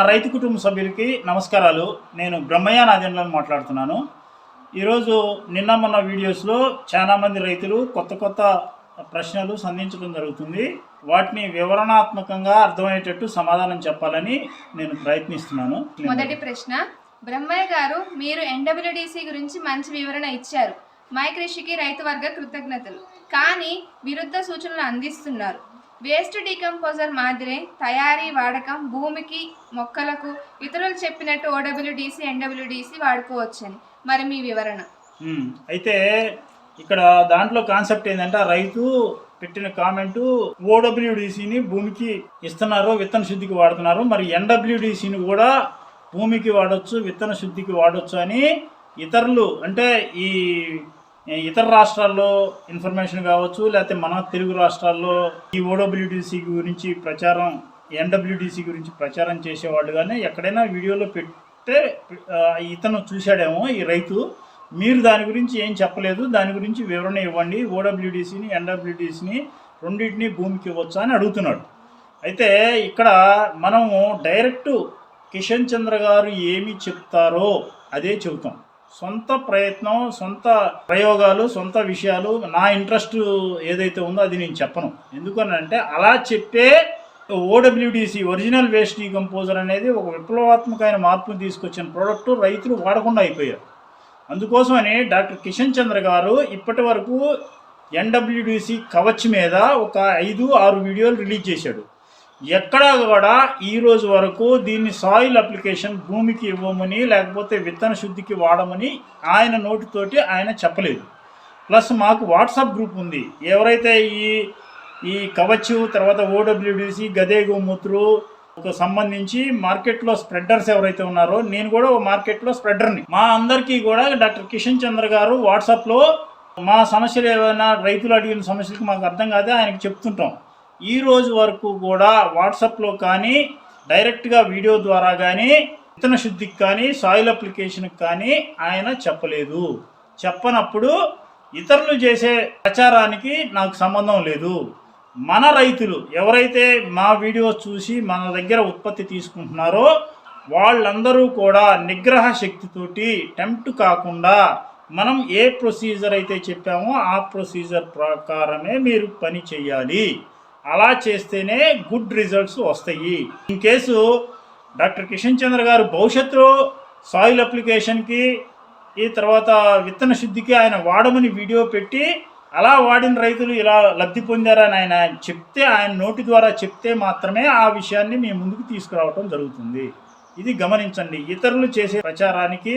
నా రైతు కుటుంబ సభ్యులకి నమస్కారాలు. నేను బ్రహ్మయ్య నాదెండ్లను మాట్లాడుతున్నాను. ఈరోజు నిన్న మొన్న వీడియోస్లో చాలామంది రైతులు కొత్త కొత్త ప్రశ్నలు సంధించడం జరుగుతుంది. వాటిని వివరణాత్మకంగా అర్థమయ్యేటట్టు సమాధానం చెప్పాలని నేను ప్రయత్నిస్తున్నాను. మొదటి ప్రశ్న. బ్రహ్మయ్య గారు మీరు ఎన్డబ్ల్యూడిసి గురించి మంచి వివరణ ఇచ్చారు. మై కృషికి రైతు వర్గ కృతజ్ఞతలు. కానీ విరుద్ధ సూచనలు అందిస్తున్నారు. వేస్ట్ డీకంపోజర్ మాదిరే తయారీ వాడకం భూమికి మొక్కలకు ఇతరులు చెప్పినట్టు ఓడబ్ల్యూడిసి ఎన్డబ్ల్యూడిసి వాడుకోవచ్చని. మరి మీ వివరణ? అయితే ఇక్కడ దాంట్లో కాన్సెప్ట్ ఏంటంటే రైతు పెట్టిన కామెంటు ఓడబ్ల్యూడిసిని భూమికి ఇస్తున్నారు విత్తన శుద్ధికి వాడుతున్నారు మరి ఎన్డబ్ల్యూడిసిని కూడా భూమికి వాడచ్చు విత్తన శుద్ధికి వాడచ్చు అని ఇతరులు అంటే ఈ ఇతర రాష్ట్రాల్లో ఇన్ఫర్మేషన్ కావచ్చు లేకపోతే మన తెలుగు రాష్ట్రాల్లో ఈ ఓడబ్ల్యూడిసి గురించి ప్రచారం ఎన్డబ్ల్యూడిసి గురించి ప్రచారం చేసేవాళ్ళు కానీ ఎక్కడైనా వీడియోలో పెట్టే ఇతను చూశాడేమో ఈ రైతు. మీరు దాని గురించి ఏం చెప్పలేదు దాని గురించి వివరణ ఇవ్వండి ఓడబ్ల్యూడిసిని ఎన్డబ్ల్యూడిసిని రెండింటిని భూమికి ఇవ్వచ్చా అని అడుగుతున్నాడు. అయితే ఇక్కడ మనము డైరెక్ట్ కిషన్ చంద్ర గారు ఏమి చెప్తారో అదే చెబుతాం. సొంత ప్రయత్నం సొంత ప్రయోగాలు సొంత విషయాలు నా ఇంట్రెస్ట్ ఏదైతే ఉందో అది నేను చెప్పను. ఎందుకనంటే అలా చెప్పే ఓడబ్ల్యూడిసి ఒరిజినల్ వేస్ట్ డీకంపోజర్ అనేది ఒక విప్లవాత్మకమైన మార్పును తీసుకొచ్చిన ప్రోడక్ట్ రైతులు వాడకుండా అయిపోయారు. అందుకోసమని డాక్టర్ కిషన్ చంద్ర గారు ఇప్పటి వరకు ఎన్డబ్ల్యూడిసి కవచ్ మీద ఒక ఐదు ఆరు వీడియోలు రిలీజ్ చేశాడు. ఎక్కడా కూడా ఈ రోజు వరకు దీన్ని సాయిల్ అప్లికేషన్ భూమికి ఇవ్వమని లేకపోతే విత్తన శుద్ధికి వాడమని ఆయన నోటితోటి ఆయన చెప్పలేదు. ప్లస్ మాకు వాట్సాప్ గ్రూప్ ఉంది. ఎవరైతే ఈ ఈ కవచు తర్వాత ఓడబ్ల్యూడిసి గదే గోమూత్రు ఒక సంబంధించి మార్కెట్లో స్ప్రెడర్స్ ఎవరైతే ఉన్నారో నేను కూడా మార్కెట్లో స్ప్రెడర్ని మా అందరికీ కూడా డాక్టర్ కిషన్ చంద్ర గారు వాట్సాప్లో మా సమస్యలు ఏమైనా రైతులు అడిగిన సమస్యలకు మాకు అర్థం కాదే ఆయనకు చెప్తుంటాం. ఈ రోజు వరకు కూడా వాట్సాప్లో కానీ డైరెక్ట్గా వీడియో ద్వారా కానీ విత్తన శుద్ధికి కానీ సాయిల్ అప్లికేషన్కి కానీ ఆయన చెప్పలేదు. చెప్పనప్పుడు ఇతరులు చేసే ప్రచారానికి నాకు సంబంధం లేదు. మన రైతులు ఎవరైతే మా వీడియో చూసి మన దగ్గర ఉత్పత్తి తీసుకుంటున్నారో వాళ్ళందరూ కూడా నిగ్రహ శక్తితోటి టెంప్ట్ కాకుండా మనం ఏ ప్రొసీజర్ అయితే చెప్పామో ఆ ప్రొసీజర్ ప్రకారమే మీరు పని చేయాలి. అలా చేస్తేనే గుడ్ రిజల్ట్స్ వస్తాయి. In case doctor Kishan Chandra గారు భవిష్యత్తులో సాయిల్ అప్లికేషన్కి ఈ తర్వాత విత్తన శుద్ధికి ఆయన వాడమని వీడియో పెట్టి అలా వాడిన రైతులు ఇలా లబ్ధి పొందారని ఆయన చెప్తే ఆయన నోటి ద్వారా చెప్తే మాత్రమే ఆ విషయాన్ని మీ ముందుకు తీసుకురావటం జరుగుతుంది. ఇది గమనించండి. ఇతరులు చేసే ప్రచారానికి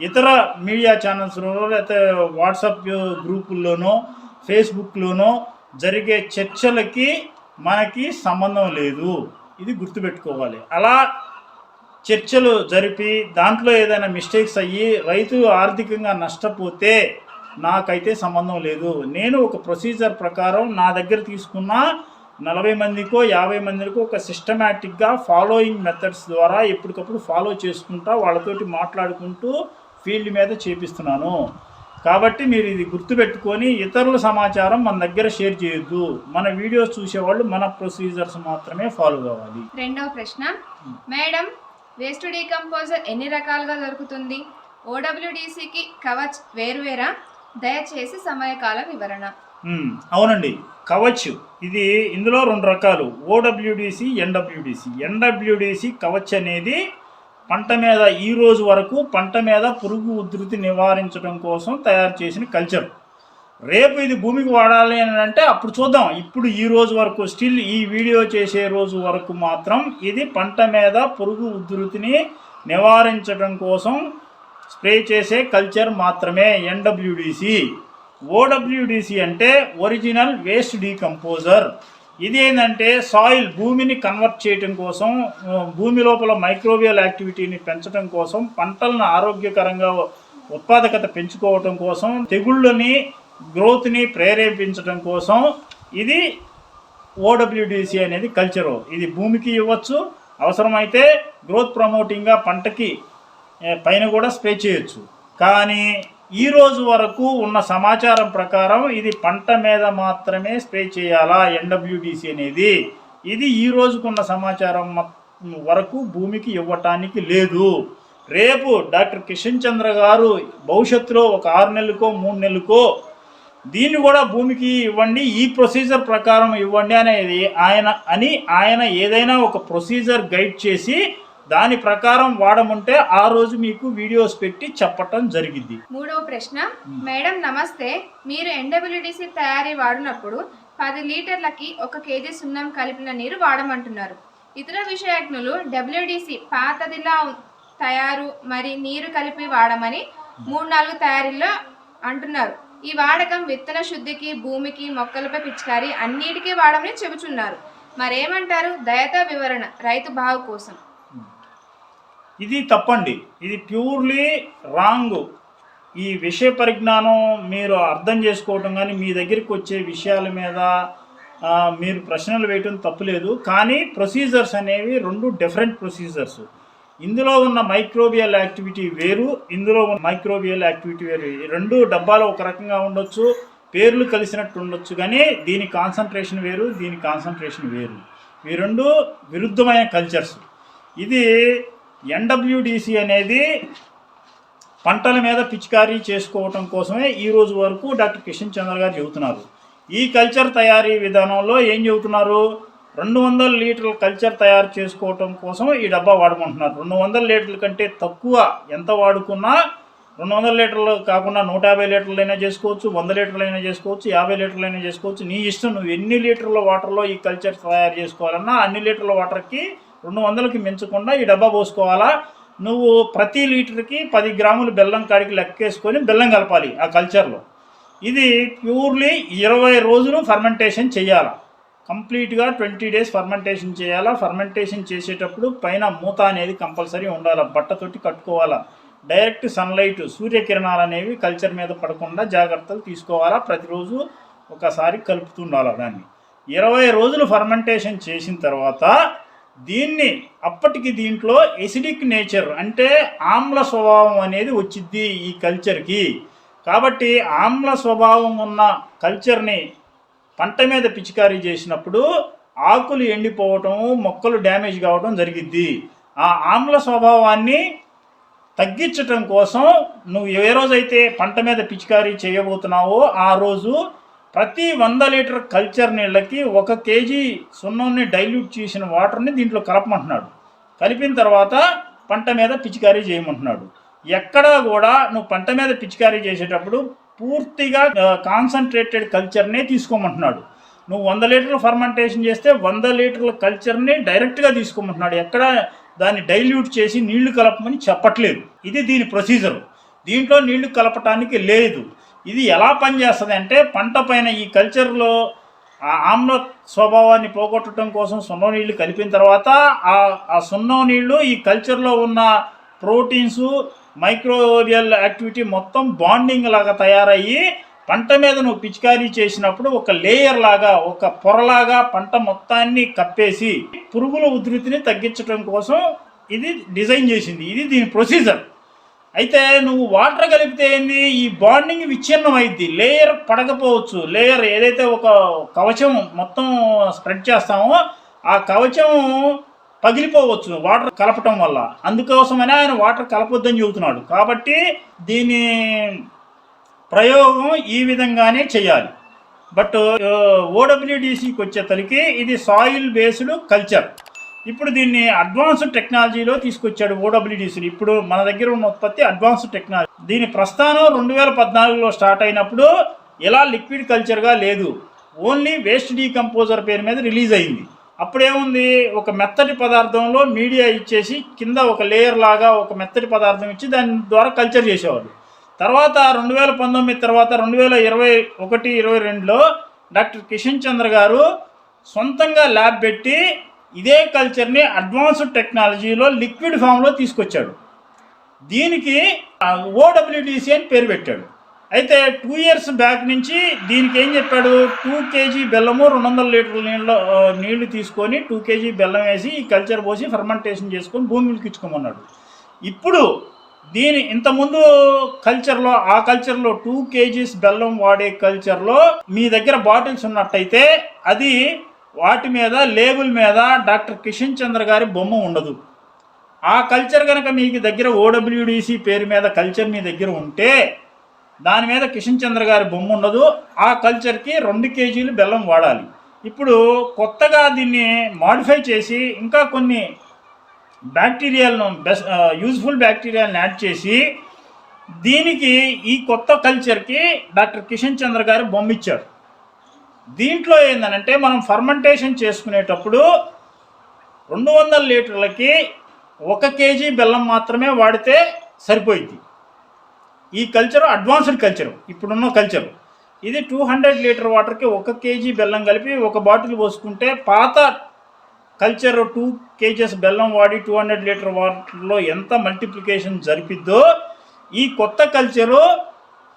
ఇతర మీడియా ఛానల్స్లోనో లేకపోతే వాట్సాప్ గ్రూపుల్లోనో ఫేస్బుక్లోనో జరిగే చర్చలకి మనకి సంబంధం లేదు. ఇది గుర్తుపెట్టుకోవాలి. అలా చర్చలు జరిపి దాంట్లో ఏదైనా మిస్టేక్స్ అయ్యి రైతు ఆర్థికంగా నష్టపోతే నాకైతే సంబంధం లేదు. నేను ఒక ప్రొసీజర్ ప్రకారం నా దగ్గర తీసుకున్న నలభై మందికో యాభై మందికో ఒక సిస్టమేటిక్గా ఫాలోయింగ్ మెథడ్స్ ద్వారా ఎప్పటికప్పుడు ఫాలో చేసుకుంటా వాళ్ళతోటి మాట్లాడుకుంటూ ఫీల్డ్ మీద చేపిస్తున్నాను. కాబట్టి మీరు ఇది గుర్తుపెట్టుకొని ఇతరుల సమాచారం మన దగ్గర షేర్ చేయొద్దు. మన వీడియోస్ చూసేవాళ్ళు మన ప్రొసీజర్స్ మాత్రమే ఫాలో కావాలి. రెండవ ప్రశ్న. మేడం వేస్ట్ డీకంపోజర్ ఎన్ని రకాలుగా దొరుకుతుంది? ఓడబ్ల్యూడిసికి కవచ్ వేరువేరా? దయచేసి సమయకాల వివరణ. అవునండి. కవచ్ ఇది ఇందులో రెండు రకాలు. ఓడబ్ల్యూడిసి ఎన్డబ్ల్యూడిసి. ఎన్డబ్ల్యూడిసి కవచ్ అనేది పంట మీద ఈ రోజు వరకు పంట మీద పురుగు ఉధృతి నివారించడం కోసం తయారు చేసిన కల్చర్. రేపు ఇది భూమికి వాడాలి అని అంటే అప్పుడు చూద్దాం. ఇప్పుడు ఈ రోజు వరకు స్టిల్ ఈ వీడియో చేసే రోజు వరకు మాత్రం ఇది పంట మీద పురుగు ఉధృతిని నివారించడం కోసం స్ప్రే చేసే కల్చర్ మాత్రమే ఎన్డబ్ల్యూడిసి ఓడబ్ల్యూడిసి అంటే ఒరిజినల్ వేస్ట్ డీకంపోజర్. ఇది ఏంటంటే సాయిల్ భూమిని కన్వర్ట్ చేయటం కోసం భూమి లోపల మైక్రోవియల్ యాక్టివిటీని పెంచడం కోసం పంటలను ఆరోగ్యకరంగా ఉత్పాదకత పెంచుకోవటం కోసం తెగుళ్ళని గ్రోత్ని ప్రేరేపించడం కోసం ఇది ఓడబ్ల్యూడిసి అనేది కల్చరు. ఇది భూమికి ఇవ్వచ్చు అవసరమైతే గ్రోత్ ప్రమోటింగ్గా పంటకి పైన కూడా స్ప్రే చేయొచ్చు. కానీ ఈ రోజు వరకు ఉన్న సమాచారం ప్రకారం ఇది పంట మీద మాత్రమే స్ప్రే చేయాలా ఎన్డబ్ల్యూడిసి అనేది. ఇది ఈ రోజుకున్న సమాచారం వరకు భూమికి ఇవ్వటానికి లేదు. రేపు డాక్టర్ కిషన్ చంద్ర గారు భవిష్యత్తులో ఒక ఆరు నెలలకో మూడు నెలలకో దీన్ని కూడా భూమికి ఇవ్వండి ఈ ప్రొసీజర్ ప్రకారం ఇవ్వండి అనేది ఆయన అని ఆయన ఏదైనా ఒక ప్రొసీజర్ గైడ్ చేసి దాని ప్రకారం వాడమంటే ఆ రోజు మీకు వీడియోస్ పెట్టి చెప్పటం జరిగింది. మూడవ ప్రశ్న. మేడం నమస్తే. మీరు ఎన్డబ్ల్యూడిసి తయారీ వాడినప్పుడు పది లీటర్లకి ఒక కేజీ సున్నం కలిపిన నీరు వాడమంటున్నారు. ఇతర విషయజ్ఞులు డబ్ల్యూడిసి పాతదిలా తయారు మరి నీరు కలిపి వాడమని మూడు నాలుగు తయారీల్లో అంటున్నారు. ఈ వాడకం విత్తన శుద్ధికి భూమికి మొక్కలపై పిచికారి అన్నిటికీ వాడమని చెబుతున్నారు. మరేమంటారు? దయతో వివరణ. రైతు బావు కోసం. ఇది తప్పండి. ఇది ప్యూర్లీ రాంగ్. ఈ విషయ పరిజ్ఞానం మీరు అర్థం చేసుకోవటం కానీ మీ దగ్గరికి వచ్చే విషయాల మీద మీరు ప్రశ్నలు వేయటం తప్పులేదు. కానీ ప్రొసీజర్స్ అనేవి రెండు డిఫరెంట్ ప్రొసీజర్స్. ఇందులో ఉన్న మైక్రోబియల్ యాక్టివిటీ వేరు ఇందులో ఉన్న మైక్రోబియల్ యాక్టివిటీ వేరు. రెండు డబ్బాలు ఒక రకంగా ఉండొచ్చు పేర్లు కలిసినట్టు ఉండొచ్చు కానీ దీని కాన్సన్ట్రేషన్ వేరు దీని కాన్సన్ట్రేషన్ వేరు. ఈ రెండు విరుద్ధమైన కల్చర్స్. ఇది ఎన్డబ్ల్యూడిసి అనేది పంటల మీద పిచికారీ చేసుకోవటం కోసమే ఈ రోజు వరకు డాక్టర్ కిషన్ చంద్ర గారు చెబుతున్నారు. ఈ కల్చర్ తయారీ విధానంలో ఏం చెబుతున్నారు? రెండు వందల లీటర్ల కల్చర్ తయారు చేసుకోవటం కోసం ఈ డబ్బా వాడుకుంటున్నారు. రెండు వందల లీటర్ల కంటే తక్కువ ఎంత వాడుకున్నా రెండు వందల లీటర్లు కాకుండా నూట యాభై లీటర్లైనా చేసుకోవచ్చు వంద లీటర్లైనా చేసుకోవచ్చు యాభై లీటర్లైనా చేసుకోవచ్చు. నీ ఇష్టం నువ్వు ఎన్ని లీటర్ల వాటర్లో ఈ కల్చర్ తయారు చేసుకోవాలన్నా అన్ని లీటర్ల వాటర్కి రెండు వందలకి మించకుండా ఈ డబ్బా పోసుకోవాలా? నువ్వు ప్రతి లీటర్కి పది గ్రాములు బెల్లం కాడికి లెక్కేసుకొని బెల్లం కలపాలి ఆ కల్చర్లో. ఇది ప్యూర్లీ ఇరవై రోజులు ఫర్మెంటేషన్ చేయాలా. కంప్లీట్గా ట్వంటీ డేస్ ఫర్మెంటేషన్ చేయాలా. ఫర్మెంటేషన్ చేసేటప్పుడు పైన మూత అనేది కంపల్సరీ ఉండాలా. బట్టతోటి కట్టుకోవాలా. డైరెక్ట్ సన్లైట్ సూర్యకిరణాలు అనేవి కల్చర్ మీద పడకుండా జాగ్రత్తలు తీసుకోవాలా. ప్రతిరోజు ఒకసారి కలుపుతుండాలా దాన్ని. ఇరవై రోజులు ఫర్మెంటేషన్ చేసిన తర్వాత దీన్ని అప్పటికి దీంట్లో ఎసిడిక్ నేచర్ అంటే ఆమ్ల స్వభావం అనేది వచ్చిద్ది ఈ కల్చర్కి కాబట్టి ఆమ్ల స్వభావం ఉన్న కల్చర్ని పంట మీద పిచికారీ చేసినప్పుడు ఆకులు ఎండిపోవటం మొక్కలు డ్యామేజ్ కావడం జరిగిద్ది. ఆ ఆమ్ల స్వభావాన్ని తగ్గించటం కోసం నువ్వు ఏ రోజైతే పంట మీద పిచికారీ చేయబోతున్నావో ఆ రోజు ప్రతి వంద లీటర్ కల్చర్ నీళ్ళకి ఒక కేజీ సున్నంని డైల్యూట్ చేసిన వాటర్ని దీంట్లో కలపమంటున్నాడు. కలిపిన తర్వాత పంట మీద పిచికారీ చేయమంటున్నాడు. ఎక్కడా కూడా నువ్వు పంట మీద పిచికారీ చేసేటప్పుడు పూర్తిగా కాన్సన్ట్రేటెడ్ కల్చర్నే తీసుకోమంటున్నాడు. నువ్వు వంద లీటర్ల ఫర్మెంటేషన్ చేస్తే వంద లీటర్ల కల్చర్ని డైరెక్ట్గా తీసుకోమంటున్నాడు. ఎక్కడ దాన్ని డైల్యూట్ చేసి నీళ్ళు కలపమని చెప్పట్లేదు. ఇది దీని ప్రొసీజర్ దీంట్లో నీళ్ళు కలపటానికి లేదు. ఇది ఎలా పనిచేస్తుంది అంటే పంట పైన ఈ కల్చర్లో ఆ ఆమ్ల స్వభావాన్ని పోగొట్టడం కోసం సున్నం నీళ్ళు కలిపిన తర్వాత ఆ ఆ సున్నం నీళ్ళు ఈ కల్చర్లో ఉన్న ప్రోటీన్స్ మైక్రోరియల్ యాక్టివిటీ మొత్తం బాండింగ్ లాగా తయారయ్యి పంట మీద నువ్వు పిచికారీ చేసినప్పుడు ఒక లేయర్ లాగా ఒక పొరలాగా పంట మొత్తాన్ని కప్పేసి పురుగుల ఉధృతిని తగ్గించడం కోసం ఇది డిజైన్ చేసింది. ఇది దీని ప్రొసీజర్ అయితే నువ్వు వాటర్ కలిపితే ఏంది? ఈ బాండింగ్ విచ్ఛిన్నం అయింది లేయర్ పడకపోవచ్చు. లేయర్ ఏదైతే ఒక కవచం మొత్తం స్ప్రెడ్ చేస్తామో ఆ కవచం పగిలిపోవచ్చు వాటర్ కలపటం వల్ల. అందుకోసమనే ఆయన వాటర్ కలపొద్దని చెబుతున్నాడు. కాబట్టి దీని ప్రయోగం ఈ విధంగానే చేయాలి. బట్ ఓడబ్ల్యూడిసికి వచ్చేసరికి ఇది సాయిల్ బేస్డ్ కల్చర్. ఇప్పుడు దీన్ని అడ్వాన్స్డ్ టెక్నాలజీలో తీసుకొచ్చాడు ఓడబ్ల్యూడిసి ఇప్పుడు మన దగ్గర ఉన్న ఉత్పత్తి అడ్వాన్స్డ్ టెక్నాలజీ. దీని ప్రస్థానం రెండు వేల పద్నాలుగులో స్టార్ట్ అయినప్పుడు ఎలా లిక్విడ్ కల్చర్గా లేదు. ఓన్లీ వేస్ట్ డీకంపోజర్ పేరు మీద రిలీజ్ అయింది. అప్పుడేముంది? ఒక మెత్తటి పదార్థంలో మీడియా ఇచ్చేసి కింద ఒక లేయర్ లాగా ఒక మెత్తటి పదార్థం ఇచ్చి దాని ద్వారా కల్చర్ చేసేవాళ్ళు. తర్వాత రెండు వేల పంతొమ్మిది తర్వాత రెండు వేల ఇరవై ఒకటి ఇరవై రెండులో డాక్టర్ కిషన్ చంద్ర గారు సొంతంగా ల్యాబ్ పెట్టి ఇదే కల్చర్ని అడ్వాన్స్డ్ టెక్నాలజీలో లిక్విడ్ ఫామ్లో తీసుకొచ్చాడు. దీనికి ఓడబ్ల్యూడిసి అని పేరు పెట్టాడు. అయితే టూ ఇయర్స్ బ్యాక్ నుంచి దీనికి ఏం చెప్పాడు? టూ కేజీ బెల్లము రెండు వందల లీటర్ల నీళ్ళు నీళ్ళు తీసుకొని టూ కేజీ బెల్లం వేసి ఈ కల్చర్ పోసి ఫర్మెంటేషన్ చేసుకొని భూమిలోకి ఇచ్చుకోమన్నాడు. ఇప్పుడు దీని ఇంతకుముందు కల్చర్లో ఆ కల్చర్లో టూ కేజీస్ బెల్లం వాడే కల్చర్లో మీ దగ్గర బాటిల్స్ ఉన్నట్టయితే అది వాటి మీద లేబుల్ మీద డాక్టర్ కిషన్ చంద్ర గారి బొమ్మ ఉండదు. ఆ కల్చర్ కనుక మీకు దగ్గర ఓడబ్ల్యూడిసి పేరు మీద కల్చర్ మీ దగ్గర ఉంటే దాని మీద కిషన్ చంద్ర గారి బొమ్మ ఉండదు. ఆ కల్చర్కి రెండు కేజీలు బెల్లం వాడాలి. ఇప్పుడు కొత్తగా దీన్ని మాడిఫై చేసి ఇంకా కొన్ని బ్యాక్టీరియాలను బెస్ యూజ్ఫుల్ బ్యాక్టీరియాలను యాడ్ చేసి దీనికి ఈ కొత్త కల్చర్కి డాక్టర్ కిషన్ చంద్ర గారు బొమ్మ ఇచ్చారు. దీంట్లో ఏందనంటే మనం ఫర్మెంటేషన్ చేసుకునేటప్పుడు రెండు వందల లీటర్లకి ఒక కేజీ బెల్లం మాత్రమే వాడితే సరిపోయింది ఈ కల్చర్ అడ్వాన్స్డ్ కల్చర్ ఇప్పుడున్న కల్చర్ ఇది టూ హండ్రెడ్ లీటర్ వాటర్కి ఒక కేజీ బెల్లం కలిపి ఒక బాటిల్ పోసుకుంటే పాత కల్చర్ టూ కేజెస్ బెల్లం వాడి టూ హండ్రెడ్ లీటర్ వాటర్లో ఎంత మల్టిప్లికేషన్ జరిపిద్దో ఈ కొత్త కల్చరు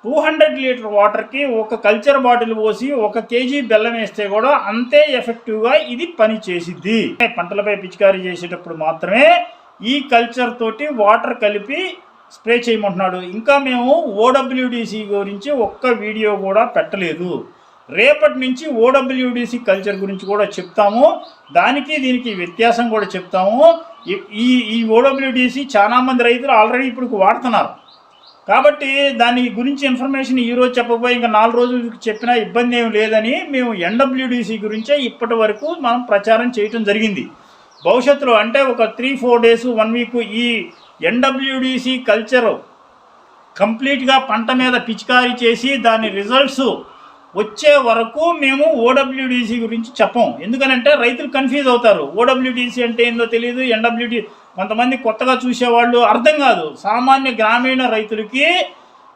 టూ హండ్రెడ్ లీటర్ వాటర్కి ఒక కల్చర్ బాటిల్ పోసి ఒక కేజీ బెల్లం వేస్తే కూడా అంతే ఎఫెక్టివ్గా ఇది పని చేసిద్ది. పంటలపై పిచికారీ చేసేటప్పుడు మాత్రమే ఈ కల్చర్ తోటి వాటర్ కలిపి స్ప్రే చేయమంటున్నాడు. ఇంకా మేము ఓడబ్ల్యూడిసి గురించి ఒక్క వీడియో కూడా పెట్టలేదు. రేపటి నుంచి ఓడబ్ల్యూడిసి కల్చర్ గురించి కూడా చెప్తాము. దానికి దీనికి వ్యత్యాసం కూడా చెప్తాము. ఈ- ఈ ఓడబ్ల్యూడిసి చాలా మంది రైతులు ఆల్రెడీ ఇప్పుడు వాడుతున్నారు. కాబట్టి దాని గురించి ఇన్ఫర్మేషన్ ఈరోజు చెప్పబోయి ఇంకా నాలుగు రోజులు చెప్పినా ఇబ్బంది ఏం లేదని మేము ఎన్డబ్ల్యూడిసి గురించే ఇప్పటి వరకు మనం ప్రచారం చేయటం జరిగింది. భవిష్యత్తులో అంటే ఒక three four days one week ఈ ఎన్డబ్ల్యూడిసి కల్చరు కంప్లీట్గా పంట మీద పిచికారీ చేసి దాని రిజల్ట్స్ వచ్చే వరకు మేము ఓడబ్ల్యూడిసి గురించి చెప్పం. ఎందుకనంటే రైతులు కన్ఫ్యూజ్ అవుతారు. ఓడబ్ల్యూడిసి అంటే ఏందో తెలియదు ఎన్డబ్ల్యూడి కొంతమంది కొత్తగా చూసేవాళ్ళు అర్థం కాదు. సామాన్య గ్రామీణ రైతులకి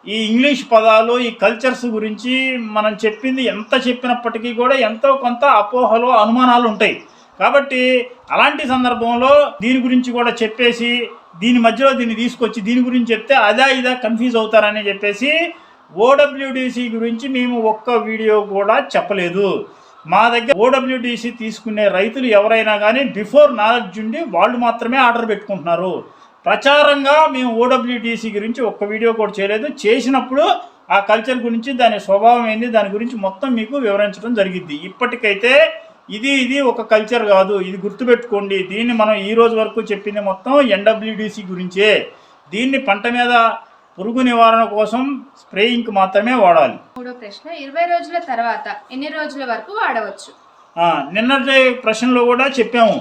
ఈ ఇంగ్లీష్ పదాలు ఈ కల్చర్స్ గురించి మనం చెప్పింది ఎంత చెప్పినప్పటికీ కూడా ఎంతో కొంత అపోహలు అనుమానాలు ఉంటాయి. కాబట్టి అలాంటి సందర్భంలో దీని గురించి కూడా చెప్పేసి దీని మధ్యలో దీన్ని తీసుకొచ్చి దీని గురించి చెప్తే అదా ఇదా కన్ఫ్యూజ్ అవుతారని చెప్పేసి ఓడబ్ల్యూడిసి గురించి మేము ఒక్క వీడియో కూడా చెప్పలేదు. మా దగ్గర ఓడబ్ల్యూడిసి తీసుకునే రైతులు ఎవరైనా కానీ బిఫోర్ నాలెడ్జ్ ఉండి వాళ్ళు మాత్రమే ఆర్డర్ పెట్టుకుంటున్నారు. ప్రచారంగా మేము ఓడబ్ల్యూడిసి గురించి ఒక్క వీడియో కూడా చేయలేదు. చేసినప్పుడు ఆ కల్చర్ గురించి దాని స్వభావం ఏంది దాని గురించి మొత్తం మీకు వివరించడం జరిగింది ఇప్పటికైతే ఇది ఇది ఒక కల్చర్ కాదు. ఇది గుర్తుపెట్టుకోండి. దీన్ని మనం ఈ రోజు వరకు చెప్పింది మొత్తం ఎన్డబ్ల్యూడిసి గురించే. దీన్ని పంట మీద పురుగు నివారణ కోసం స్ప్రేయింగ్కి మాత్రమే వాడాలి. మూడో ప్రశ్న ఇరవై రోజుల తర్వాత ఎన్ని రోజుల వరకు వాడవచ్చు? నిన్నటి ప్రశ్నలో కూడా చెప్పాము.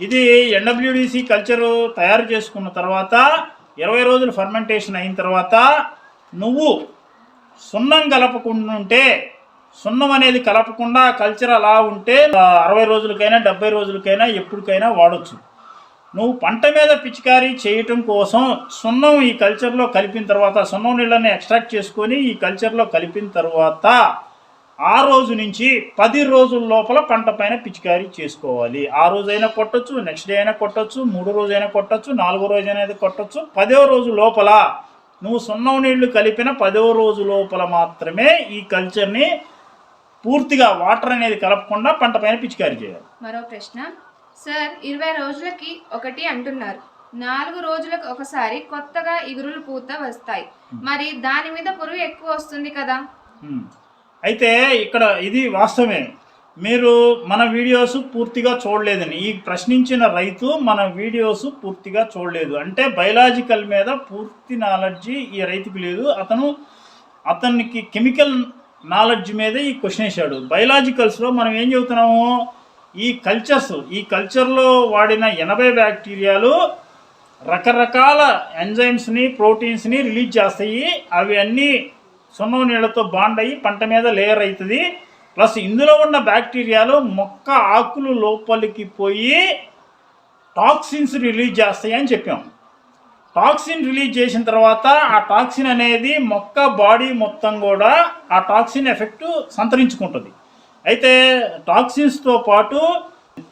ఇది ఎన్డబ్ల్యూడిసి కల్చరు తయారు చేసుకున్న తర్వాత ఇరవై రోజులు ఫర్మెంటేషన్ అయిన తర్వాత నువ్వు సున్నం కలపకుండా ఉంటే సున్నం అనేది కలపకుండా కల్చర్ అలా ఉంటే అరవై రోజులకైనా డెబ్బై రోజులకైనా ఎప్పటికైనా వాడొచ్చు. నువ్వు పంట మీద పిచికారీ చేయటం కోసం సున్నం ఈ కల్చర్లో కలిపిన తర్వాత సున్నం నీళ్ళని ఎక్స్ట్రాక్ట్ చేసుకొని ఈ కల్చర్లో కలిపిన తర్వాత ఆ రోజు నుంచి పది రోజుల లోపల పంట పైన పిచికారీ చేసుకోవాలి. ఆ రోజైనా కొట్టచ్చు నెక్స్ట్ డే అయినా కొట్టచ్చు మూడో రోజైనా కొట్టచ్చు నాలుగో రోజైనా కొట్టచ్చు. పదో రోజు లోపల నువ్వు సున్నం నీళ్ళు కలిపిన పదో రోజు లోపల మాత్రమే ఈ కల్చర్ని పూర్తిగా వాటర్ అనేది కలపకుండా పంట పైన పిచికారీ చేయాలి. మరో ప్రశ్న. సార్ ఇరవై రోజులకి ఒకటి అంటున్నారు. నాలుగు రోజులకు ఒకసారి కొత్తగా ఇగురులు పూత వస్తాయి. మరి దాని మీద పురుగు ఎక్కువ వస్తుంది కదా. అయితే ఇక్కడ ఇది వాస్తవమే. మీరు మన వీడియోస్ పూర్తిగా చూడలేదని. ఈ ప్రశ్నించిన రైతు మన వీడియోస్ పూర్తిగా చూడలేదు. అంటే బయలాజికల్ మీద పూర్తి నాలెడ్జి ఈ రైతుకు లేదు. అతను అతనికి కెమికల్ నాలెడ్జ్ మీదే ఈ క్వశ్చన్ వేశాడు. బయలాజికల్స్లో మనం ఏం చెబుతున్నాము? ఈ కల్చర్స్ ఈ కల్చర్లో వాడిన ఎనభై బ్యాక్టీరియాలు రకరకాల ఎంజైమ్స్ని ప్రోటీన్స్ని రిలీజ్ చేస్తాయి. అవి అన్నీ సున్నం నీళ్ళతో బాండ్ అయ్యి పంట మీద లేయర్ అవుతుంది. ప్లస్ ఇందులో ఉన్న బ్యాక్టీరియాలు మొక్క ఆకులు లోపలికి పోయి టాక్సిన్స్ రిలీజ్ చేస్తాయి అని చెప్పాం. టాక్సిన్ రిలీజ్ చేసిన తర్వాత ఆ టాక్సిన్ అనేది మొక్క బాడీ మొత్తం కూడా ఆ టాక్సిన్ ఎఫెక్ట్ సంతరించుకుంటుంది. అయితే టాక్సిన్స్తో పాటు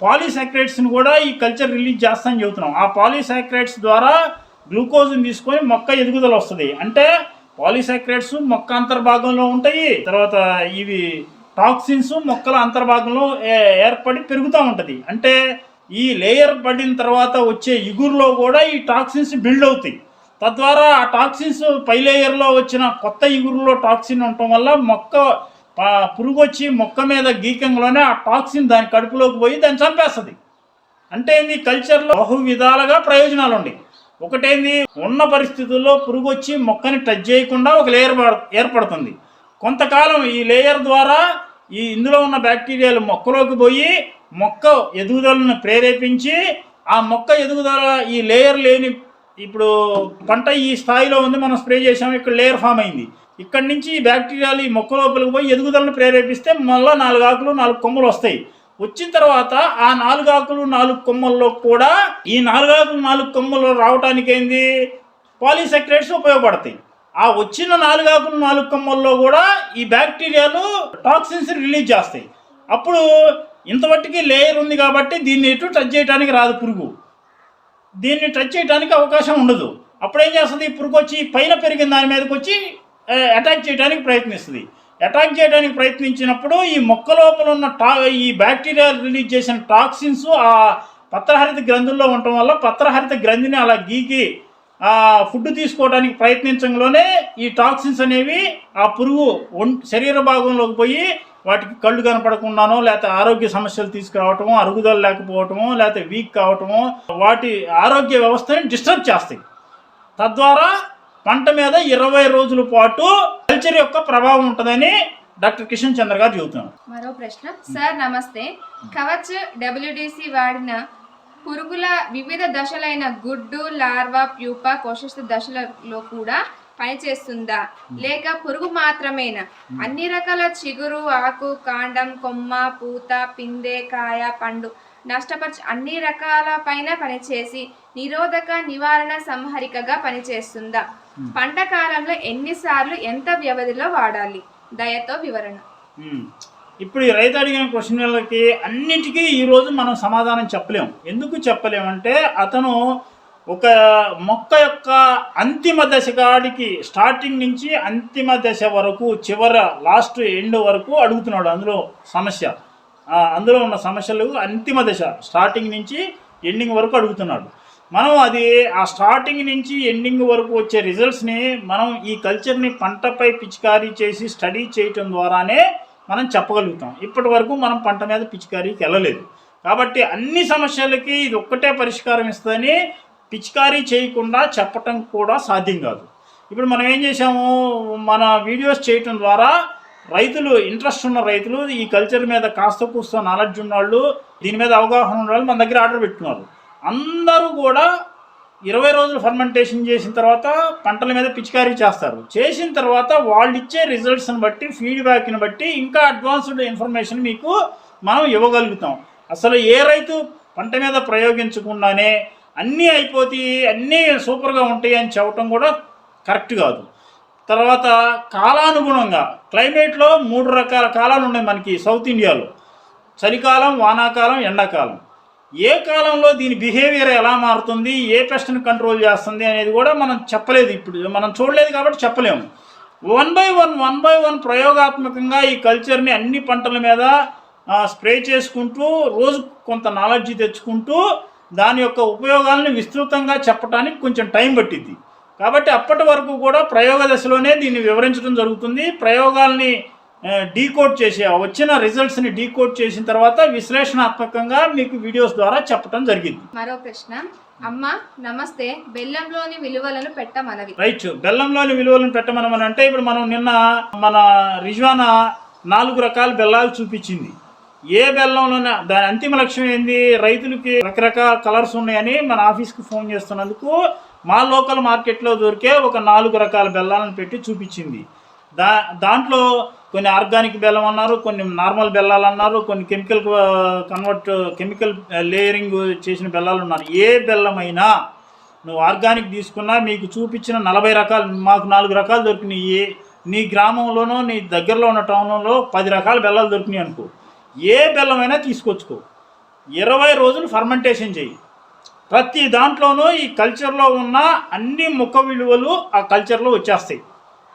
పాలీసాక్రైడ్స్ని కూడా ఈ కల్చర్ రిలీజ్ చేస్తామని చెబుతున్నాం. ఆ పాలీసాక్రైడ్స్ ద్వారా గ్లూకోజ్ని తీసుకొని మొక్క ఎదుగుదల వస్తుంది. అంటే పాలీసాక్రైడ్స్ మొక్క అంతర్భాగంలో ఉంటాయి తర్వాత ఇవి టాక్సిన్స్ మొక్కల అంతర్భాగంలో ఏ- ఏర్పడి పెరుగుతూ ఉంటుంది. అంటే ఈ లేయర్ పడిన తర్వాత వచ్చే ఇగురులో కూడా ఈ టాక్సిన్స్ బిల్డ్ అవుతాయి. తద్వారా ఆ టాక్సిన్స్ పై లేయర్లో వచ్చిన కొత్త ఇగురులో టాక్సిన్ ఉండటం వల్ల మొక్క పురుగు వచ్చి మొక్క మీద గీకంలోనే ఆ టాక్సిన్ దాని కడుపులోకి పోయి దాన్ని చంపేస్తుంది. అంటే ఏంది కల్చర్లో బహు విధాలుగా ప్రయోజనాలు ఉన్నాయి ఒకటేంది ఉన్న పరిస్థితుల్లో పురుగు వచ్చి మొక్కని టచ్ చేయకుండా ఒక లేయర్ ఏర్పడుతుంది. కొంతకాలం ఈ లేయర్ ద్వారా ఈ ఇందులో ఉన్న బ్యాక్టీరియాలు మొక్కలోకి పోయి మొక్క ఎదుగుదలను ప్రేరేపించి ఆ మొక్క ఎదుగుదల ఈ లేయర్ లేని ఇప్పుడు పంట ఈ స్థాయిలో ఉంది మనం స్ప్రే చేసాము ఇక్కడ లేయర్ ఫామ్ అయింది. ఇక్కడి నుంచి ఈ బ్యాక్టీరియాలు ఈ మొక్క లోపలికి పోయి ఎదుగుదలను ప్రేరేపిస్తే మళ్ళీ నాలుగు ఆకులు నాలుగు కొమ్మలు వస్తాయి. వచ్చిన తర్వాత ఆ నాలుగు ఆకులు నాలుగు కొమ్మల్లో కూడా ఈ నాలుగు ఆకులు నాలుగు కొమ్మలు రావడానికి ఏంది? పాలీసెక్రేట్స్ ఉపయోగపడతాయి. ఆ వచ్చిన నాలుగు ఆకులు నాలుగు కొమ్మల్లో కూడా ఈ బ్యాక్టీరియాలు టాక్సిన్స్ రిలీజ్ చేస్తాయి. అప్పుడు ఇంతవరకు లేయర్ ఉంది కాబట్టి దీన్ని ఎటు టచ్ చేయడానికి రాదు పురుగు. దీన్ని టచ్ చేయడానికి అవకాశం ఉండదు. అప్పుడు ఏం చేస్తుంది? పురుగు వచ్చి పైన పెరిగిన దాని మీదకి వచ్చి అటాక్ చేయడానికి ప్రయత్నిస్తుంది. అటాక్ చేయడానికి ప్రయత్నించినప్పుడు ఈ మొక్క లోపల ఉన్న టా ఈ బ్యాక్టీరియా రిలీజ్ చేసిన టాక్సిన్స్ ఆ పత్రహరిత గ్రంథుల్లో ఉండటం వల్ల పత్రహరిత గ్రంథిని అలా గీకి ఫుడ్ తీసుకోవడానికి ప్రయత్నించడంలోనే ఈ టాక్సిన్స్ అనేవి ఆ పురుగు శరీర భాగంలోకి పోయి వాటికి కళ్ళు కనపడకుండానో లేకపోతే ఆరోగ్య సమస్యలు తీసుకురావటమో అరుగుదల లేకపోవటమో లేకపోతే వీక్ కావటమో వాటి ఆరోగ్య వ్యవస్థని డిస్టర్బ్ చేస్తాయి. తద్వారా పంట మీద ఇరవై రోజుల పాటు కల్చర్ యొక్క ప్రభావం ఉంటుందని డాక్టర్ కిషన్ చంద్ర గారు చెబుతున్నారు. మరో ప్రశ్న. సార్ నమస్తే. కవచ్ డబ్ల్యూడిసి వాడిన పురుగుల వివిధ దశలైన గుడ్డు లార్వా ప్యూపా కోశస్థ దశలలో కూడా పనిచేస్తుందా? లేక పురుగు మాత్రమేనా? అన్ని రకాల చిగురు ఆకు కాండం కొమ్మ పూత పిందె కాయ పండు నష్టపరిచి అన్ని రకాల పైన పనిచేసి నిరోధక నివారణ సంహరికగా పనిచేస్తుందా? పంట కాలంలో ఎన్నిసార్లు ఎంత వ్యవధిలో వాడాలి? దయతో వివరణ. ఇప్పుడు ఈ రైతు అడిగిన క్వశ్చన్లకి అన్నిటికీ ఈరోజు మనం సమాధానం చెప్పలేం. ఎందుకు చెప్పలేమంటే అతను ఒక మొక్క యొక్క అంతిమ దశ కాడికి స్టార్టింగ్ నుంచి అంతిమ దశ వరకు చివర లాస్ట్ ఎండ్ వరకు అడుగుతున్నాడు. అందులో సమస్య. అందులో ఉన్న సమస్యలు అంతిమ దశ స్టార్టింగ్ నుంచి ఎండింగ్ వరకు అడుగుతున్నాడు. మనం అది ఆ స్టార్టింగ్ నుంచి ఎండింగ్ వరకు వచ్చే రిజల్ట్స్ని మనం ఈ కల్చర్ని పంటపై పిచికారీ చేసి స్టడీ చేయటం ద్వారానే మనం చెప్పగలుగుతాం. ఇప్పటి వరకు మనం పంట మీద పిచికారీకి వెళ్ళలేదు. కాబట్టి అన్ని సమస్యలకి ఇది ఒక్కటే పరిష్కారం ఇస్తుందని పిచికారీ చేయకుండా చెప్పటం కూడా సాధ్యం కాదు. ఇప్పుడు మనం ఏం చేసాము మన వీడియోస్ చేయటం ద్వారా రైతులు ఇంట్రెస్ట్ ఉన్న రైతులు ఈ కల్చర్ మీద కాస్త కూస్త నాలెడ్జ్ ఉన్నవాళ్ళు దీని మీద అవగాహన ఉన్న వాళ్ళు మన దగ్గర ఆర్డర్ పెట్టుకున్నారు. అందరూ కూడా ఇరవై రోజులు ఫర్మెంటేషన్ చేసిన తర్వాత పంటల మీద పిచికారీ చేస్తారు. చేసిన తర్వాత వాళ్ళు ఇచ్చే రిజల్ట్స్ని బట్టి ఫీడ్బ్యాక్ని బట్టి ఇంకా అడ్వాన్స్డ్ ఇన్ఫర్మేషన్ మీకు మనం ఇవ్వగలుగుతాం. అసలు ఏ రైతు పంట మీద ప్రయోగించకుండానే అన్నీ అయిపోతాయి అన్నీ సూపర్గా ఉంటాయి అని చెప్పటం కూడా కరెక్ట్ కాదు. తర్వాత కాలానుగుణంగా క్లైమేట్లో మూడు రకాల కాలాలు ఉన్నాయి మనకి సౌత్ ఇండియాలో చలికాలం వానాకాలం ఎండాకాలం. ఏ కాలంలో దీని బిహేవియర్ ఎలా మారుతుంది ఏ పెస్ట్ని కంట్రోల్ చేస్తుంది అనేది కూడా మనం చెప్పలేదు ఇప్పుడు. మనం చూడలేదు కాబట్టి చెప్పలేము. One by one one by one ప్రయోగాత్మకంగా ఈ కల్చర్ని అన్ని పంటల మీద స్ప్రే చేసుకుంటూ రోజు కొంత నాలెడ్జ్ తెచ్చుకుంటూ దాని యొక్క ఉపయోగాలను విస్తృతంగా చెప్పడానికి కొంచెం టైం పట్టింది కాబట్టి అప్పటి వరకు కూడా ప్రయోగ దశలోనే దీన్ని వివరించడం జరుగుతుంది. ప్రయోగాల్ని డీకోడ్ చేసి వచ్చిన రిజల్ట్స్ని డీకోడ్ చేసిన తర్వాత విశ్లేషణాత్మకంగా మీకు వీడియోస్ ద్వారా చెప్పడం జరిగింది. మరో ప్రశ్న. అమ్మ నమస్తే. బెల్లంలోని విలువలను పెట్టమనవి. రైట్. బెల్లంలోని విలువలను పెట్టమనమని అంటే ఇప్పుడు మనం నిన్న మన రిజ్వానా నాలుగు రకాల బెల్లాలు చూపించింది. ఏ బెల్లంలోనే దాని అంతిమ లక్ష్యం ఏంది? రైతులకి రకరకాల కలర్స్ ఉన్నాయని మన ఆఫీస్కి ఫోన్ చేస్తున్నందుకు మా లోకల్ మార్కెట్లో దొరికే ఒక నాలుగు రకాల బెల్లాలను పెట్టి చూపించింది. దా దాంట్లో కొన్ని ఆర్గానిక్ బెల్లం అన్నారు కొన్ని నార్మల్ బెల్లాలు అన్నారు కొన్ని కెమికల్ కన్వర్ట్ కెమికల్ లేయరింగ్ చేసిన బెల్లాలు ఉన్నారు. ఏ బెల్లమైనా నువ్వు ఆర్గానిక్ తీసుకున్నా మీకు చూపించిన నలభై రకాలు మాకు నాలుగు రకాలు దొరికినాయి. ఏ నీ గ్రామంలోనో నీ దగ్గరలో ఉన్న టౌన్లో పది రకాల బెల్లాలు దొరికినాయి అనుకో. ఏ బెల్లమైనా తీసుకొచ్చుకో. ఇరవై రోజులు ఫర్మెంటేషన్ చేయి. ప్రతి దాంట్లోనూ ఈ కల్చర్లో ఉన్న అన్ని ముఖ విలువలు ఆ కల్చర్లో వచ్చేస్తాయి.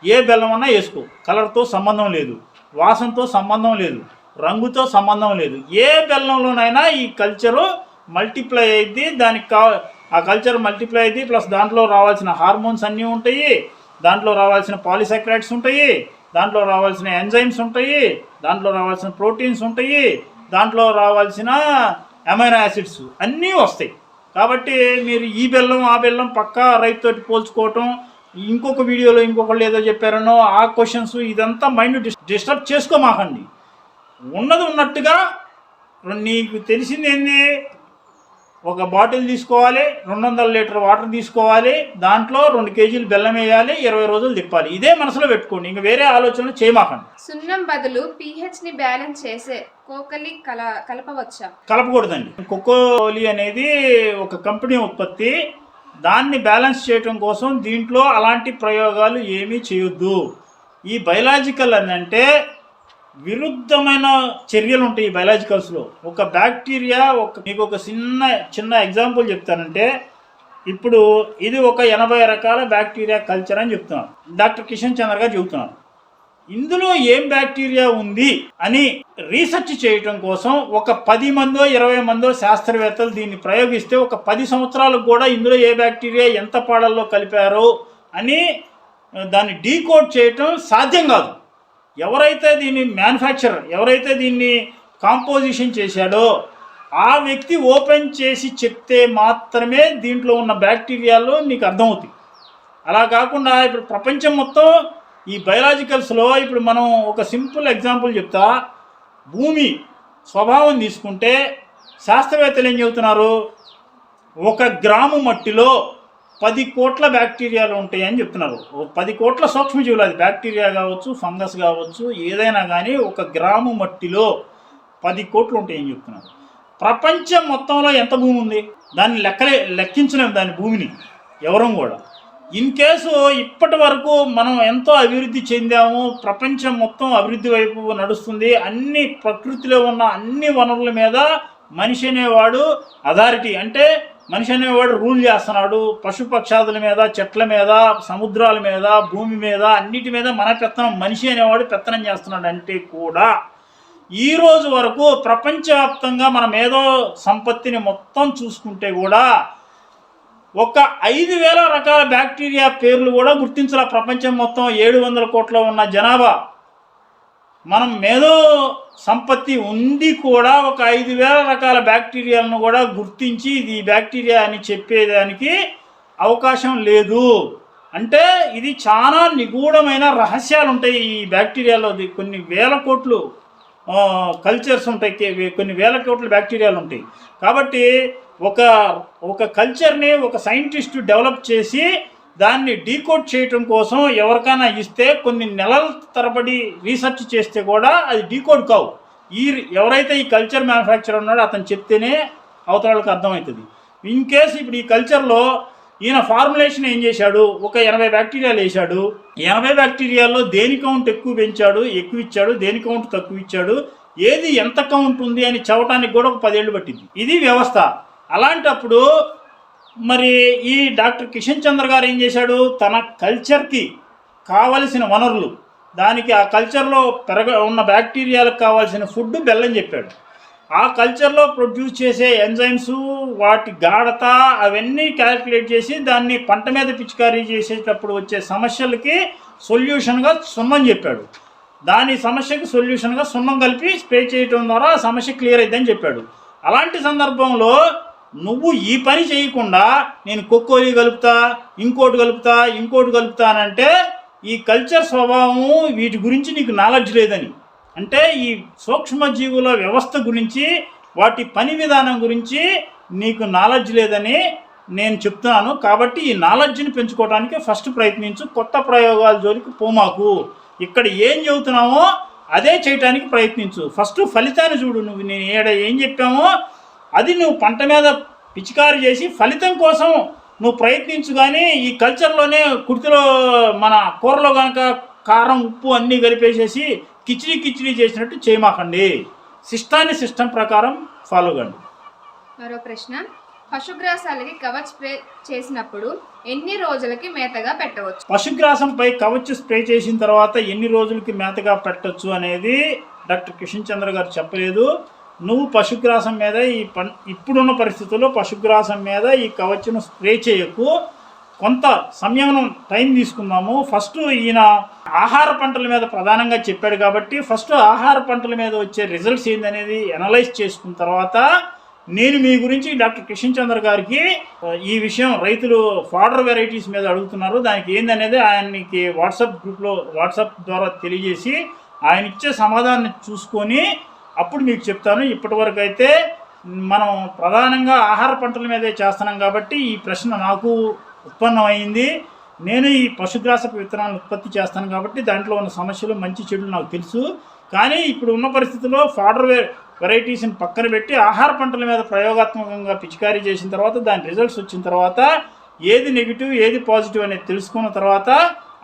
ఏ బెల్లం అన్నా వేసుకో. కలర్తో సంబంధం లేదు. వాసనతో సంబంధం లేదు. రంగుతో సంబంధం లేదు. ఏ బెల్లంలోనైనా ఈ కల్చరు మల్టిప్లై అయింది దానికి కా ఆ కల్చర్ మల్టిప్లై అయింది ప్లస్ దాంట్లో రావాల్సిన హార్మోన్స్ అన్నీ ఉంటాయి. దాంట్లో రావాల్సిన పాలిసాక్రైడ్స్ ఉంటాయి. దాంట్లో రావాల్సిన ఎంజైమ్స్ ఉంటాయి. దాంట్లో రావాల్సిన ప్రోటీన్స్ ఉంటాయి. దాంట్లో రావాల్సిన అమైనో యాసిడ్స్ అన్నీ వస్తాయి. కాబట్టి మీరు ఈ బెల్లం ఆ బెల్లం పక్కా రైతుతోటి పోల్చుకోవటం ఇంకొక వీడియోలో ఇంకొకళ్ళు ఏదో చెప్పారనో ఆ క్వశ్చన్స్ ఇదంతా మైండ్ డిస్టర్బ్ చేసుకోమాకండి. ఉన్నది ఉన్నట్టుగా నీకు తెలిసింది ఏంది? ఒక బాటిల్ తీసుకోవాలి రెండు వందల లీటర్ వాటర్ తీసుకోవాలి దాంట్లో రెండు కేజీలు బెల్లం వేయాలి ఇరవై రోజులు తిప్పాలి. ఇదే మనసులో పెట్టుకోండి ఇంక వేరే ఆలోచనలు చేయమాకండి. సున్నం బదులు pH ని బ్యాలెన్స్ చేసే కోకలి కల కలపవచ్చా? కలపకూడదండి. కొకోలి అనేది ఒక కంపెనీ ఉత్పత్తి దాన్ని బ్యాలెన్స్ చేయటం కోసం దీంట్లో అలాంటి ప్రయోగాలు ఏమీ చేయొద్దు. ఈ బయలాజికల్ అంటే విరుద్ధమైన చర్యలు ఉంటాయి ఈ బయలాజికల్స్లో. ఒక బ్యాక్టీరియా ఒక మీకు ఒక చిన్న చిన్న ఎగ్జాంపుల్ చెప్తానంటే ఇప్పుడు ఇది ఒక ఎనభై రకాల బ్యాక్టీరియా కల్చర్ అని చెప్తున్నాను. డాక్టర్ కిషన్ చంద్ర గారు చెబుతున్నాను ఇందులో ఏం బ్యాక్టీరియా ఉంది అని రీసెర్చ్ చేయటం కోసం ఒక పది మందో ఇరవై మందో శాస్త్రవేత్తలు దీన్ని ప్రయోగిస్తే ఒక పది సంవత్సరాలకు కూడా ఇందులో ఏ బ్యాక్టీరియా ఎంత పాడల్లో కలిపారో అని దాన్ని డీకోడ్ చేయటం సాధ్యం కాదు. ఎవరైతే దీన్ని మ్యానుఫ్యాక్చరర్ ఎవరైతే దీన్ని కాంపోజిషన్ చేశాడో ఆ వ్యక్తి ఓపెన్ చేసి చెప్తే మాత్రమే దీంట్లో ఉన్న బ్యాక్టీరియాలో నీకు అర్థమవుతుంది అలా కాకుండా ఇప్పుడు ప్రపంచం మొత్తం ఈ బయలాజికల్స్లో ఇప్పుడు మనం ఒక సింపుల్ ఎగ్జాంపుల్ చెప్తా. భూమి స్వభావం తీసుకుంటే శాస్త్రవేత్తలు ఏం చెబుతున్నారు? ఒక గ్రాము మట్టిలో పది కోట్ల బ్యాక్టీరియాలు ఉంటాయని చెప్తున్నారు. పది కోట్ల సూక్ష్మజీవులు అది బ్యాక్టీరియా కావచ్చు ఫంగస్ కావచ్చు ఏదైనా కానీ ఒక గ్రాము మట్టిలో పది కోట్లు ఉంటాయని చెప్తున్నారు. ప్రపంచం మొత్తంలో ఎంత భూమి ఉంది? దాన్ని లెక్కలే లెక్కించలేము దాని భూమిని. ఎవరం కూడా. ఇన్ కేసు ఇప్పటి వరకు మనం ఎంతో అభివృద్ధి చెందాము ప్రపంచం మొత్తం అభివృద్ధి వైపు నడుస్తుంది అన్ని ప్రకృతిలో ఉన్న అన్ని వనరుల మీద మనిషి అనేవాడు అథారిటీ. అంటే మనిషి అనేవాడు రూల్ చేస్తున్నాడు. పశుపక్షాదుల మీద చెట్ల మీద సముద్రాల మీద భూమి మీద అన్నిటి మీద మన పెత్తనం మనిషి అనేవాడు పెత్తనం చేస్తున్నాడు అంటే కూడా ఈ రోజు వరకు ప్రపంచవ్యాప్తంగా మన మేధో సంపత్తిని మొత్తం చూసుకుంటే కూడా ఒక ఐదు వేల రకాల బ్యాక్టీరియా పేర్లు కూడా గుర్తించాల ప్రపంచం మొత్తం ఏడు వందల కోట్ల ఉన్న జనాభా. మనం మేధో సంపత్తి ఉంది కూడా ఒక ఐదు వేల రకాల బ్యాక్టీరియాలను కూడా గుర్తించి ఇది బ్యాక్టీరియా అని చెప్పేదానికి అవకాశం లేదు. అంటే ఇది చాలా నిగూఢమైన రహస్యాలు ఉంటాయి ఈ బ్యాక్టీరియాలో. కొన్ని వేల కోట్లు కల్చర్స్ ఉంటాయి కొన్ని వేల కోట్ల బ్యాక్టీరియాలు ఉంటాయి కాబట్టి ఒక ఒక కల్చర్ని ఒక సైంటిస్ట్ డెవలప్ చేసి దాన్ని డీకోడ్ చేయటం కోసం ఎవరికైనా ఇస్తే కొన్ని నెలల తరబడి రీసెర్చ్ చేస్తే కూడా అది డీకోడ్ కావు. ఈ ఎవరైతే ఈ కల్చర్ మ్యానుఫ్యాక్చర్ ఉన్నాడో అతను చెప్తేనే అవతరాలకు అర్థమవుతుంది. ఇన్ కేస్ ఇప్పుడు ఈ కల్చర్లో ఈయన ఫార్ములేషన్ ఏం చేశాడు? ఒక ఎనభై బ్యాక్టీరియాలు వేశాడు. ఎనభై బ్యాక్టీరియాల్లో దేని కౌంట్ ఎక్కువ పెంచాడు? ఎక్కువ ఇచ్చాడు. దేని కౌంట్ తక్కువ ఇచ్చాడు? ఏది ఎంత కౌంట్ ఉంది అని చెప్పడానికి కూడా ఒక పదేళ్ళు పట్టింది. ఇది వ్యవస్థ. అలాంటప్పుడు మరి ఈ డాక్టర్ కిషన్ చంద్ర గారు ఏం చేశాడు? తన కల్చర్కి కావలసిన వనరులు దానికి ఆ కల్చర్లో పెరగ ఉన్న బ్యాక్టీరియాలకు కావాల్సిన ఫుడ్ బెల్లం చెప్పాడు. ఆ కల్చర్లో ప్రొడ్యూస్ చేసే ఎంజైమ్స్ వాటి గాఢత అవన్నీ క్యాలిక్యులేట్ చేసి దాన్ని పంట మీద పిచికారీ చేసేటప్పుడు వచ్చే సమస్యలకి సొల్యూషన్గా సున్నం చెప్పాడు. దాని సమస్యకి సొల్యూషన్గా సున్నం కలిపి స్ప్రే చేయటం ద్వారా ఆ సమస్య క్లియర్ అయిందని చెప్పాడు. అలాంటి సందర్భంలో నువ్వు ఈ పని చేయకుండా నేను కొక్కోలి కలుపుతా ఇంకోటి కలుపుతా ఇంకోటి కలుపుతానంటే ఈ కల్చర్ స్వభావము వీటి గురించి నీకు నాలెడ్జ్ లేదని. అంటే ఈ సూక్ష్మజీవుల వ్యవస్థ గురించి వాటి పని విధానం గురించి నీకు నాలెడ్జ్ లేదని నేను చెప్తున్నాను. కాబట్టి ఈ నాలెడ్జ్ని పెంచుకోవడానికి ఫస్ట్ ప్రయత్నించు. కొత్త ప్రయోగాల జోలికి పోమాకు ఇక్కడ ఏం చెబుతున్నామో అదే చేయటానికి ప్రయత్నించు. ఫస్ట్ ఫలితాన్ని చూడు నువ్వు. నేను ఏడ ఏం చెప్పామో అది నువ్వు పంట మీద పిచికారి చేసి ఫలితం కోసం నువ్వు ప్రయత్నించు కానీ ఈ కల్చర్లోనే కుర్తిలో మన కూరలో కనుక కారం ఉప్పు అన్నీ కలిపేసేసి కిచిడి కిచిడి చేసినట్టు చేయమాకండి. సిస్టాన్ని సిస్టమ్ ప్రకారం ఫాలో కండి. మరో ప్రశ్న. పశుగ్రాసాలకి కవచ్ స్ప్రే చేసినప్పుడు ఎన్ని రోజులకి మేతగా పెట్టవచ్చు? పశుగ్రాసంపై కవచ్ స్ప్రే చేసిన తర్వాత ఎన్ని రోజులకి మేతగా పెట్టొచ్చు అనేది డాక్టర్ కిషన్ చంద్ర గారు చెప్పలేదు. నువ్వు పశుగ్రాసం మీద ఈ పం ఇప్పుడున్న పరిస్థితుల్లో పశుగ్రాసం మీద ఈ కవచ్ను స్ప్రే చేయకు. కొంత సంయమనం టైం తీసుకుందాము. ఫస్ట్ ఈయన ఆహార పంటల మీద ప్రధానంగా చెప్పాడు కాబట్టి ఫస్ట్ ఆహార పంటల మీద వచ్చే రిజల్ట్స్ ఏందనేది అనలైజ్ చేసుకున్న తర్వాత నేను మీ గురించి డాక్టర్ కిషన్ చంద్ర గారికి ఈ విషయం రైతులు ఫాడర్ వెరైటీస్ మీద అడుగుతున్నారు. దానికి ఏందనేది ఆయనకి వాట్సాప్ గ్రూప్లో వాట్సాప్ ద్వారా తెలియజేసి ఆయన ఇచ్చే సమాధానం చూసుకొని అప్పుడు మీకు చెప్తాను ఇప్పటి వరకు అయితే మనం ప్రధానంగా ఆహార పంటల మీదే చేస్తున్నాం కాబట్టి ఈ ప్రశ్న నాకు ఉత్పన్నమైంది. నేను ఈ పశుగ్రాసపు విత్తనాలను ఉత్పత్తి చేస్తాను కాబట్టి దాంట్లో ఉన్న సమస్యలు మంచి చెడులు నాకు తెలుసు. కానీ ఇప్పుడు ఉన్న పరిస్థితుల్లో ఫాడర్ వెరైటీస్ని పక్కన పెట్టి ఆహార పంటల మీద ప్రయోగాత్మకంగా పిచికారీ చేసిన తర్వాత దాని రిజల్ట్స్ వచ్చిన తర్వాత ఏది నెగిటివ్ ఏది పాజిటివ్ అనేది తెలుసుకున్న తర్వాత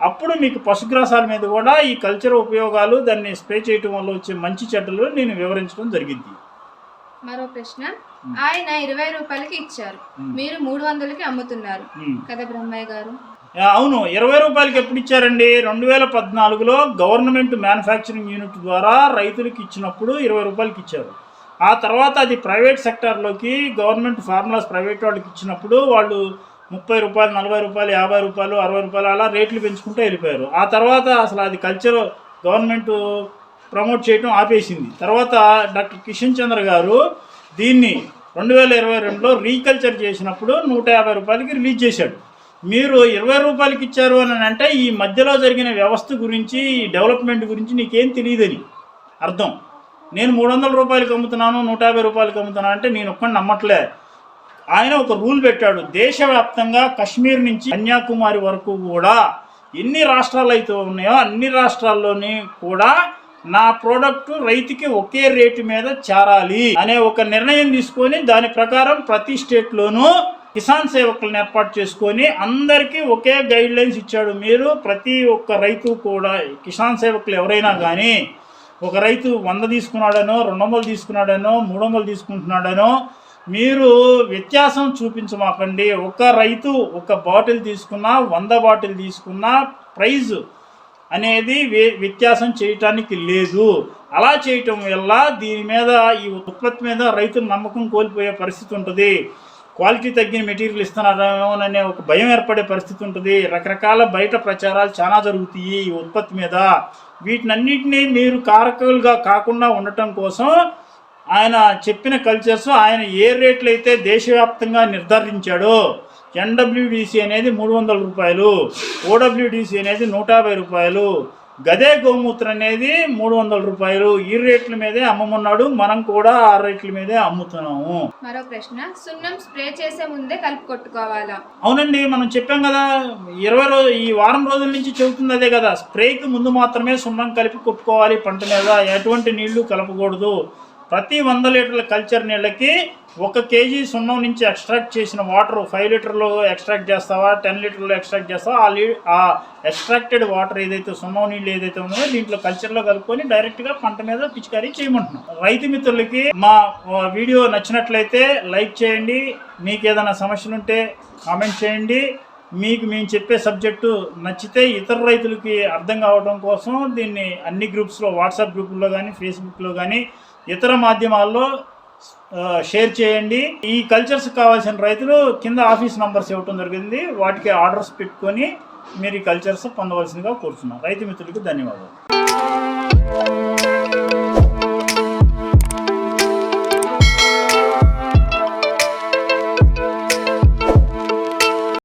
అప్పుడు మీకు పశుగ్రాసాల మీద కూడా ఈ కల్చర్ ఉపయోగాలు దాన్ని స్ప్రే చేయటం వల్ల వచ్చే మంచి చెడ్డలు నేను వివరించడం జరిగింది. మరో ప్రశ్న. ఆయన ఇరవై రూపాయలకి ఇచ్చారు. మీరు మూడు వందలకి అమ్ముతున్నారు. కదా బ్రహ్మయ్య గారు. అవును. ఇరవై రూపాయలకి ఎప్పుడు ఇచ్చారండి? రెండు వేల పద్నాలుగులో గవర్నమెంట్ మ్యానుఫ్యాక్చరింగ్ యూనిట్ ద్వారా రైతులకు ఇచ్చినప్పుడు ఇరవై రూపాయలకి ఇచ్చారు. ఆ తర్వాత అది ప్రైవేట్ సెక్టార్లోకి గవర్నమెంట్ ఫార్ములాస్ ప్రైవేట్ వాళ్ళకి ఇచ్చినప్పుడు వాళ్ళు ముప్పై రూపాయలు నలభై రూపాయలు యాభై రూపాయలు అరవై రూపాయలు అలా రేట్లు పెంచుకుంటూ వెళ్ళిపోయారు. ఆ తర్వాత అసలు అది కల్చర్ గవర్నమెంట్ ప్రమోట్ చేయడం ఆపేసింది. తర్వాత డాక్టర్ కిషన్ చంద్ర గారు దీన్ని రెండు వేల ఇరవై రెండులో రీకల్చర్ చేసినప్పుడు నూట యాభై రూపాయలకి రిలీజ్ చేశాడు. మీరు ఇరవై రూపాయలకి ఇచ్చారు అని అంటే ఈ మధ్యలో జరిగిన వ్యవస్థ గురించి ఈ డెవలప్మెంట్ గురించి నీకేం తెలియదని అర్థం. నేను మూడు వందల రూపాయలకి అమ్ముతున్నాను నూట యాభై రూపాయలకి అమ్ముతున్నాను అంటే నేను ఒక్కడిని నమ్మట్లే. ఆయన ఒక రూల్ పెట్టాడు దేశవ్యాప్తంగా కశ్మీర్ నుంచి కన్యాకుమారి వరకు కూడా ఎన్ని రాష్ట్రాలు అయితే ఉన్నాయో అన్ని రాష్ట్రాల్లోని కూడా నా ప్రోడక్ట్ రైతుకి ఒకే రేటు మీద చేరాలి అనే ఒక నిర్ణయం తీసుకొని దాని ప్రకారం ప్రతి స్టేట్లోనూ కిసాన్ సేవకులను ఏర్పాటు చేసుకొని అందరికీ ఒకే గైడ్ లైన్స్ ఇచ్చాడు. మీరు ప్రతి ఒక్క రైతు కూడా కిసాన్ సేవకులు ఎవరైనా కానీ ఒక రైతు వంద తీసుకున్నాడనో రెండు వందలు తీసుకున్నాడనో మూడు వందలు తీసుకుంటున్నాడనో మీరు వ్యత్యాసం చూపించమాకండి. ఒక రైతు ఒక బాటిల్ తీసుకున్నా వంద బాటిల్ తీసుకున్నా ప్రైజ్ అనేది వ్యత్యాసం చేయటానికి లేదు. అలా చేయటం వల్ల దీని మీద ఈ ఉత్పత్తి మీద రైతులు నమ్మకం కోల్పోయే పరిస్థితి ఉంటుంది. క్వాలిటీ తగ్గిన మెటీరియల్ ఇస్తున్నారేమోననే ఒక భయం ఏర్పడే పరిస్థితి ఉంటుంది. రకరకాల బయట ప్రచారాలు చాలా జరుగుతాయి ఈ ఉత్పత్తి మీద. వీటినన్నింటినీ మీరు కారకులుగా కాకుండా ఉండటం కోసం ఆయన చెప్పిన కల్చర్స్ ఆయన ఏ రేట్లు అయితే దేశవ్యాప్తంగా నిర్ధారించాడో ఎన్డబ్ల్యూడిసి అనేది మూడు వందల రూపాయలు ఓడబ్ల్యూడిసి అనేది నూట యాభై రూపాయలు గదే గోమూత్రం అనేది మూడు వందల రూపాయలు. ఈ రేట్ల మీదే అమ్మమన్నాడు మనం కూడా ఆ రేట్ల మీదే అమ్ముతున్నాము. మరో ప్రశ్న సున్నం స్ప్రే చేసే ముందే కలిపి కొట్టుకోవాలా? అవునండి మనం చెప్పాం కదా ఇరవై రోజు ఈ వారం రోజుల నుంచి చెబుతుంది అదే కదా స్ప్రేకి ముందు మాత్రమే సున్నం కలిపి కొట్టుకోవాలి పంట మీద ఎటువంటి నీళ్ళు కలపకూడదు. ప్రతి వంద లీటర్ల కల్చర్ నీళ్ళకి ఒక కేజీ సున్నం నుంచి ఎక్స్ట్రాక్ట్ చేసిన వాటర్ ఫైవ్ లీటర్లు ఎక్స్ట్రాక్ట్ చేస్తావా టెన్ లీటర్లు ఎక్స్ట్రాక్ట్ చేస్తావా ఆ లీ ఆ ఎక్స్ట్రాక్టెడ్ వాటర్ ఏదైతే సున్నం నీళ్ళు ఏదైతే ఉందో దీంట్లో కల్చర్లో కలుపుకొని డైరెక్ట్గా పంట మీద పిచికారీ చేయమంటున్నాం. రైతు మిత్రులకి మా వీడియో నచ్చినట్లయితే లైక్ చేయండి మీకు ఏదైనా సమస్యలు ఉంటే కామెంట్ చేయండి. మీకు మేము చెప్పే సబ్జెక్టు నచ్చితే ఇతర రైతులకి అర్థం కావడం కోసం దీన్ని అన్ని గ్రూప్స్లో వాట్సాప్ గ్రూపుల్లో కానీ ఫేస్బుక్లో కానీ ఇతర మాధ్యమాల్లో షేర్ చేయండి. ఈ కల్చర్స్ కావాల్సిన రైతులు కింద ఆఫీస్ నంబర్స్ ఇవ్వటం జరిగింది. వాటికి ఆర్డర్స్ పెట్టుకొని మీరు ఈ కల్చర్స్ పొందవలసిందిగా కోరుతున్నాను రైతు మిత్రులకు ధన్యవాదాలు.